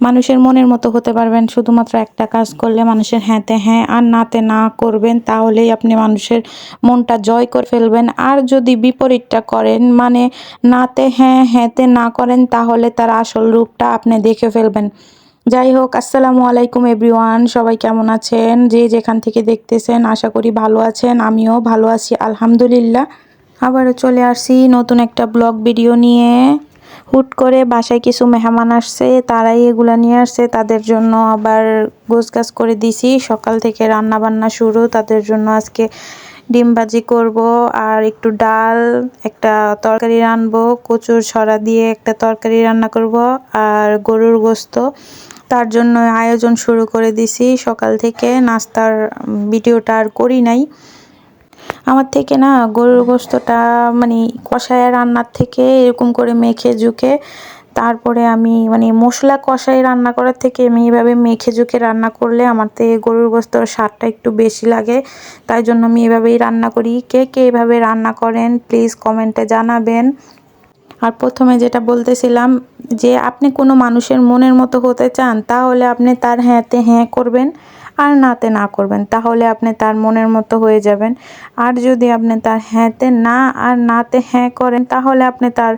মানুষের মনের মতো হতে পারবেন। শুধুমাত্র একটা কাজ করলে মানুষের হ্যাঁতে হ্যাঁ আর নাতে না করবেন, তাহলেই আপনি মানুষের মনটা জয় করে ফেলবেন। আর যদি বিপরীতটা করেন মানে নাতে হ্যাঁ হ্যাঁতে না করেন, তাহলে তার আসল রূপটা আপনি দেখে ফেলবেন। যাই হোক, আসসালামু আলাইকুম এভরিওয়ান, সবাই কেমন আছেন? যে যেখান থেকে দেখতেছেন, আশা করি ভালো আছেন, আমিও ভালো আছি, আলহামদুলিল্লাহ। আবারও চলে আসছি নতুন একটা ব্লগ ভিডিও নিয়ে। হুট করে বাসায় কিছু মেহমান আসছে, তারাই এগুলা নিয়ে আসছে, তাদের জন্য আবার গোছগাছ করে দিছি। সকাল থেকে রান্না বান্না শুরু, তাদের জন্য আজকে ডিম ভাজি করব আর একটু ডাল, একটা তরকারি রানবো কচুর ছড়া দিয়ে একটা তরকারি রান্না করব আর গরুর গোস্ত। তার জন্য আয়োজন শুরু করে দিছি। সকাল থেকে নাস্তার ভিডিওটা আর করি নাই। আমার থেকে না গরুর গোস্তটা মানে কষায় রান্নার থেকে এরকম করে মেখে ঝুঁকে, তারপরে আমি মানে মশলা কষাই রান্না করার থেকে আমি এভাবে মেখে ঝুঁকে রান্না করলে আমার থেকে গরুর গোস্তর স্বাদটা একটু বেশি লাগে। তাই জন্য আমি এভাবেই রান্না করি। কে কে এভাবে রান্না করেন প্লিজ কমেন্টে জানাবেন। আর প্রথমে যেটা বলতেছিলাম যে আপনি কোনো মানুষের মনের মতো হতে চান, তাহলে আপনি তার হ্যাঁতে হ্যাঁ করবেন। আর নাতে না করবেন, তাহলে আপনি তার মনের মতো হয়ে যাবেন। আর যদি আপনি তার হ্যাঁতে না আর নাতে হ্যাঁ করেন, তাহলে আপনি তার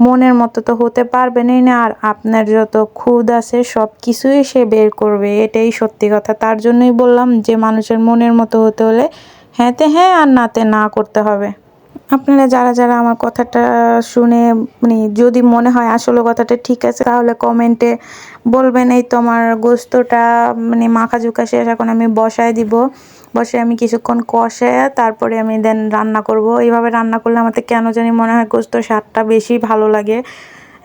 মনের মতো তো হতে পারবেনই না। আর আপনার যত খুদ আছে, সব কিছুই সে বের করবে, এটাই সত্যি কথা। তার জন্যই বললাম, যে মানুষের মনের মতো হতে হলে হ্যাঁতে হ্যাঁ আর নাতে না করতে হবে। আপনারা যারা যারা আমার কথাটা শুনে মানে যদি মনে হয় আসলে কথাটা ঠিক আছে, তাহলে কমেন্টে বলবেন, এই তো আমার গোস্তটা মানে মাখা ঝুঁকা শেষ, এখন আমি বসায় দিব। বসে আমি কিছুক্ষণ কষায় তারপরে আমি দেন রান্না করব। এইভাবে রান্না করলে আমাদের কেন জানি মনে হয় গোস্তর স্বাদটা বেশি ভালো লাগে।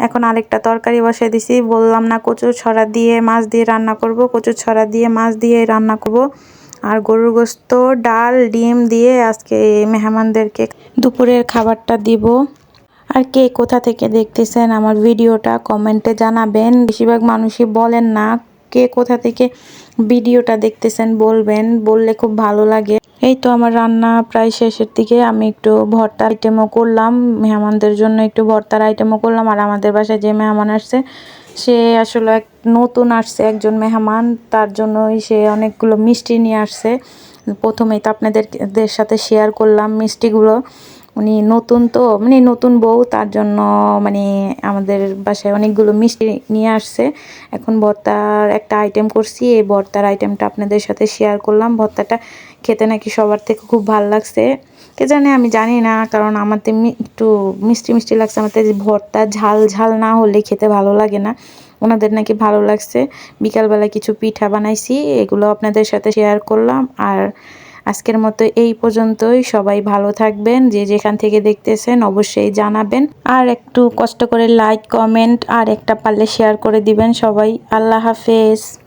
এখন আরেকটা তরকারি বসিয়ে দিছি। বললাম না কচুর ছড়া দিয়ে মাছ দিয়ে রান্না করব, কচুর ছড়া দিয়ে মাছ দিয়ে রান্না করব। আর গরুর গোস্ত, ডাল, ডিম দিয়ে আজকে মেহমানদেরকে দুপুরের খাবারটা দিব। আর কে কোথা থেকে দেখতেছেন আমার ভিডিওটা কমেন্টে জানাবেন। বেশিরভাগ মানুষই বলেন না কে কোথা থেকে ভিডিওটা দেখতেছেন বলবেন, বললে খুব ভালো লাগে। এই তো আমার রান্না প্রায় শেষের দিকে, আমি একটু ভর্তার আইটেমও করলাম। মেহমানদের জন্য একটু ভর্তার আইটেমও করলাম। আর আমাদের বাসায় যে মেহমান আসছে সে আসলে এক নতুন আসছে, একজন মেহমান, তার জন্যই সে অনেকগুলো মিষ্টি নিয়ে আসছে। প্রথমেই তো আপনাদের সাথে শেয়ার করলাম মিষ্টিগুলো। উনি নতুন তো মানে নতুন বউ, তার জন্য মানে আমাদের বাসায় অনেকগুলো মিষ্টি নিয়ে আসছে। এখন ভর্তার একটা আইটেম করছি, এই ভর্তার আইটেমটা আপনাদের সাথে শেয়ার করলাম। ভর্তাটা খেতে নাকি সবার থেকে খুব ভালো লাগছে। কে জানে, আমি জানি না, কারণ আমার তেমনি একটু মিষ্টি মিষ্টি লাগছে আমার ভর্তা ঝাল ঝাল না হলে খেতে ভালো লাগে না। ওনাদের নাকি ভালো লাগছে। বিকালবেলা কিছু পিঠা বানাইছি, এগুলো আপনাদের সাথে শেয়ার করলাম। আর আজকের মতো এই পর্যন্তই। সবাই ভালো থাকবেন, যে যেখান থেকে দেখতেছেন অবশ্যই জানাবেন। আর একটু কষ্ট করে লাইক কমেন্ট আর একটা পারলে শেয়ার করে দিবেন সবাই। আল্লাহ হাফেজ।